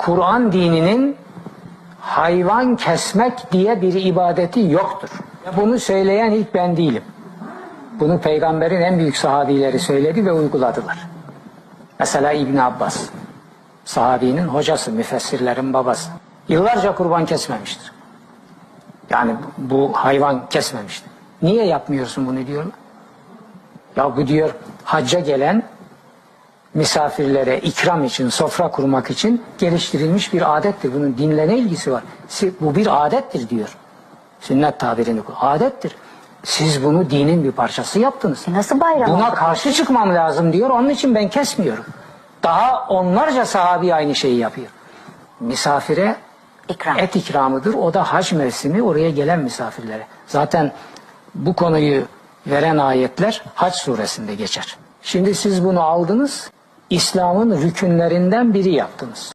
Kur'an dininin hayvan kesmek diye bir ibadeti yoktur. Bunu söyleyen ilk ben değilim. Bunu peygamberin en büyük sahabileri söyledi ve uyguladılar. Mesela İbn Abbas, sahabinin hocası, müfessirlerin babası. Yıllarca kurban kesmemiştir. Yani bu hayvan kesmemiştir. Niye yapmıyorsun bunu diyorlar. Ya bu diyor hacca gelen misafirlere ikram için, sofra kurmak için geliştirilmiş bir adettir. Bunun dinle ne ilgisi var? Bu bir adettir diyor. Sünnet tabirini adettir. Siz bunu dinin bir parçası yaptınız. E nasıl bayram Buna oldu? karşı çıkmam lazım diyor. Onun için ben kesmiyorum. Daha onlarca sahabi aynı şeyi yapıyor. Misafire İkram. et ikramıdır. O da hac mevsimi oraya gelen misafirlere. Zaten bu konuyu veren ayetler Hac suresinde geçer. Şimdi siz bunu aldınız, İslam'ın rükünlerinden biri yaptınız.